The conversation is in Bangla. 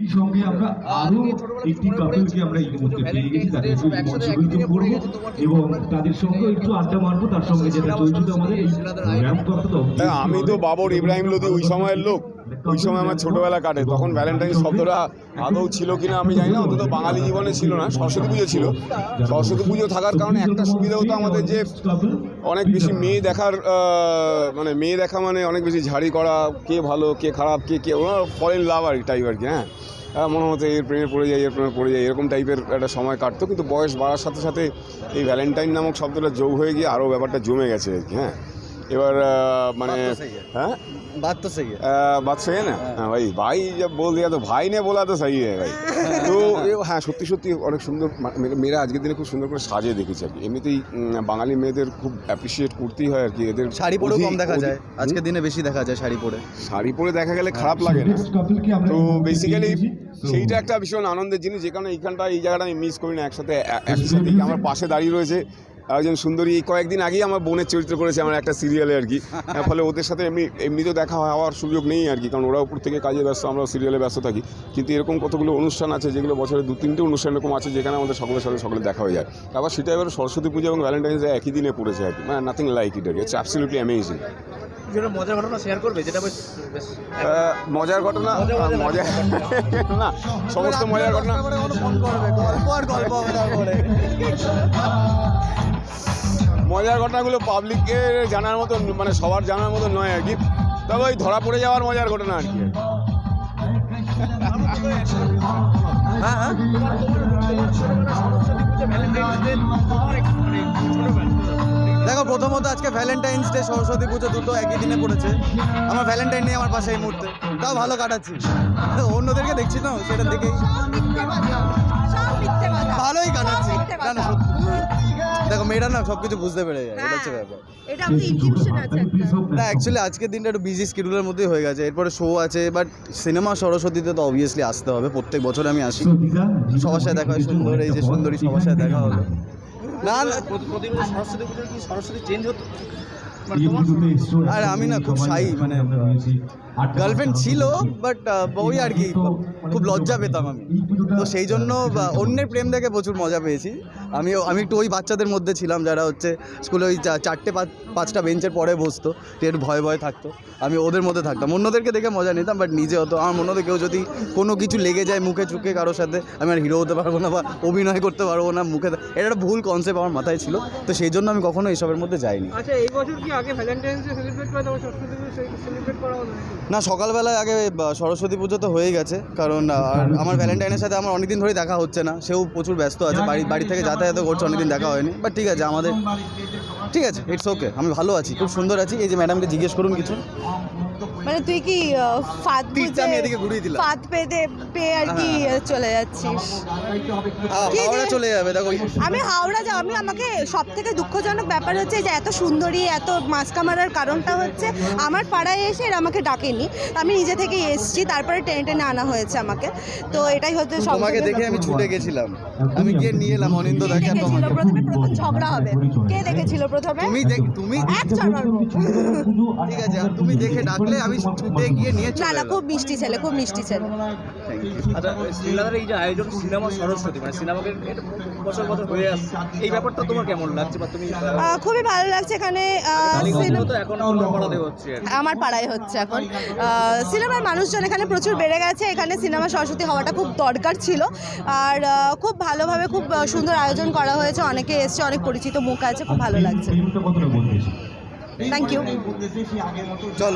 এই সঙ্গে আমরা আরও একটি কাপলকে আমরা ইতিমধ্যে পেয়ে গেছি তাদের করব এবং তাদের সঙ্গে একটু আড্ডা মারবো তার সঙ্গে যেটা চলছিল আমাদের এই হ্যাঁ, আমি তো বাবর ইব্রাহিম লোদি ওই সময়ের লোক। ওই সময় আমার ছোটবেলা কাটে, তখন ভ্যালেন্টাইন শব্দটা আদৌ ছিল কিনা আমি জানি না, অন্তত বাঙালি জীবনে ছিল না, সরস্বতী পুজো ছিল। সরস্বতী পুজো থাকার কারণে একটা সুবিধা হতো আমাদের যে অনেক বেশি মেয়ে দেখার মানে মেয়ে দেখা মানে অনেক বেশি ঝাড়ি করা, কে ভালো, কে খারাপ, কে কে, ওরা ফরেন লাভ আর টাইপ আর কি হ্যাঁ? মনে হতো এর প্রেমে পড়ে যায় এর প্রেমে পড়ে যায় এরকম টাইপের একটা সময় কাটতো, কিন্তু বয়স বাড়ার সাথে সাথে এই ভ্যালেন্টাইন নামক শব্দটা যোগ হয়ে গিয়ে আরও ব্যাপারটা জমে গেছে আর কি হ্যাঁ? এবার আহ, মানে बात तो सही है। হ্যাঁ बात तो सही है आ, बात सही है ना हाँ भाई भाई जब बोल दिया तो भाई ने बोला तो सही है भाई তো এ হ্যাঁ সত্যি সত্যি অনেক সুন্দর মা- মেয়ে- মেয়েরা আজকের দিনে খুব সুন্দর করে সাজিয়ে দেখেছি আর কি এমনিতেই উম, বাঙালি মেয়েদের খুব অ্যাপ্রিসিয়েট করতেই হয় আর কি এদের শাড়ি পরেও অধিক- কম দেখা যায় অধিক- আজকের দিনে বেশি দেখা যায় শাড়ি পরে শাড়ি পরে দেখা গেলে খারাপ লাগে না তো বেসিক্যালি সেইটা একটা ভীষণ আনন্দের জিনিস যে কারণে এইখানটা এই জায়গাটা আমি মিস করি না একসাথে এ- একই সাথে আমার পাশে দাঁড়িয়ে রয়েছে একজন সুন্দরী এই কয়েকদিন আগেই আমার বোনের চরিত্র করেছে আমার একটা সিরিয়ালে আর কি। হ্যাঁ, ফলে ওদের সাথে এমনি এমনিতেও দেখা হওয়ার সুযোগ নেই আর কি কারণ ওরা উপর থেকে কাজে ব্যস্ত আমরা সিরিয়ালে ব্যস্ত থাকি। কিন্তু এরকম কতগুলো অনুষ্ঠান আছে যেগুলো বছরে দু তিনটে অনুষ্ঠান এরকম আছে যেখানে আমাদের সকলের সাথে সকলে দেখা হয়ে যায়। আবার সেটা এবার সরস্বতী পুজো এবং ভ্যালেন্টাইন্স ডে একই দিনে পড়েছে আর কি। মানে নাথিং লাইক ইট আর কি অ্যাবসলিউটলি অ্যামেজিং মজার ঘটনা শেয়ার করবে যেটা মজার ঘটনা? মজা না সমস্ত মজার ঘটনা মজার ঘটনাগুলো পাবলিককে জানার মতো মানে সবার জানার মতো নয় আর কি। তবে ওই ধরা পড়ে যাওয়ার মজার ঘটনা আর কি। হ্যাঁ হ্যাঁ দেখো প্রথমত আজকে ভ্যালেন্টাইন্স ডে সরস্বতী পুজো দুটো একই দিনে পড়েছে। আমার ভ্যালেন্টাইন নেই আমার পাশে এই মুহূর্তে। তাও ভালো কাটাচ্ছি। অন্যদেরকে দেখছি না সেটা দেখেই। ভালোই কাটাচ্ছি। না না সত্যি। মেয়েরা না সব কিছু বুঝতে পেরে যায় এটা হচ্ছে ব্যাপার। এটা আমাদের আছে না অ্যাকচুয়ালি আজকের দিনটা একটু বিজি স্কিডিউলের মধ্যেই হয়ে গেছে এরপরে শো আছে বাট সিনেমা সরস্বতীতে তো অবভিয়াসলি আসতে হবে প্রত্যেক বছর আমি আসি। সবার সাথে দেখা হয় সুন্দর এই যে সুন্দরী সবার সাথে দেখা হলো না না। প্রতিদিন সরস্বতী পুজোর কি সরস্বতী চেঞ্জ হতো? আর আমি না খুব সাই মানে, গার্লফ্রেন্ড ছিল বাট ওই আর কি খুব লজ্জা পেতাম আমি। তো সেই জন্য অন্যের প্রেম দেখে প্রচুর মজা পেয়েছি। আমি আমি একটু ওই বাচ্চাদের মধ্যে ছিলাম যারা হচ্ছে স্কুলে ওই চা- চারটে পাঁচটা বেঞ্চের পরে বসতো একটু ভয় ভয় থাকতো। আমি ওদের মধ্যে থাকতাম। অন্যদেরকে দেখে মজা নিতাম বাট নিজে হতো আমার মনে হতো কেউ যদি কোনো কিছু লেগে যায় মুখে চুকে কারোর সাথে আমি আর হিরো হতে পারব না বা অভিনয় করতে পারব না মুখে। এটা একটা ভুল কনসেপ্ট আমার মাথায় ছিল তো সেই জন্য আমি কখনো এসবের মধ্যে যাইনি। আচ্ছা এই বছর কি আগে ভ্যালেন্টাইন্স ডে সেলিব্রেট করা তারপর সরস্বতী পুজো সেলিব্রেট করা? না, সকালবেলায় আগে সরস্বতী পুজো তো হয়ে গেছে, কারণ আমার ভ্যালেন্টাইনের সাথে আমার অনেকদিন ধরেই দেখা হচ্ছে না, সেও প্রচুর ব্যস্ত আছে, বাড়ি বাড়ি থেকে যাতায়াত করছে, অনেকদিন দেখা হয়নি বাট ঠিক আছে, আমাদের, ঠিক আছে ইটস ওকে আমি ভালো আছি, খুব সুন্দর আছি, এই যে ম্যাডামকে জিজ্ঞেস করুন কিছু। মানে তুই কি ফাঁদ তীরটা আমি বুঝে- এদিকে ঘুরিয়ে দিলাম। ফাঁদ পেতে পেয়ে আর কি চলে যাচ্ছিস? হাওড়া চলে যাবে দেখো। আমি হাওড়া যাও আমি আমাকে সব থেকে দুঃখজনক ব্যাপার হচ্ছে যে এত সুন্দরী এত মাস্কা মারার কারণটা হচ্ছে আমার পাড়ায় এসে এরা আমাকে ডাকেনি। আমি নিজে থেকেই এসেছি তারপরে টেনে টেনে আনা হয়েছে আমাকে। তো এটাই হচ্ছে সব তোমাকে দেখে আমি ছুটে গেছিলাম। আমি গিয়ে নিয়ে এলাম অনিন্দ দেখে তোমাকে প্রথমে? প্রথম ঝগড়া হবে। কে দেখেছিল প্রথমে? তুমি দেখ তুমি এক চড় ঠিক আছে আর তুমি দেখে আমি ছুটে গিয়ে নিয়ে না চলে না খুব মিষ্টি ছেলে খুব মিষ্টি ছেলে। আচ্ছা শ্রীলাদার এই যে আয়োজন সিনেমা সরস্বতী মানে সিনেমাকে বছর বছর হয়ে আসছে এই ব্যাপারটা তোমার কেমন লাগছে বা তুমি খুবই ভালো লাগছে এখানে। আমার পাড়ায় হচ্ছে এখন। সিনেমার মানুষজন এখানে প্রচুর বেড়ে গেছে এখানে সিনেমা সরস্বতী হওয়াটা খুব দরকার ছিল। আর খুব ভালোভাবে খুব সুন্দর আয়োজন করা হয়েছে অনেকে এসছে অনেক পরিচিত মুখ আছে খুব ভালো লাগছে। থ্যাংক ইউ চলো।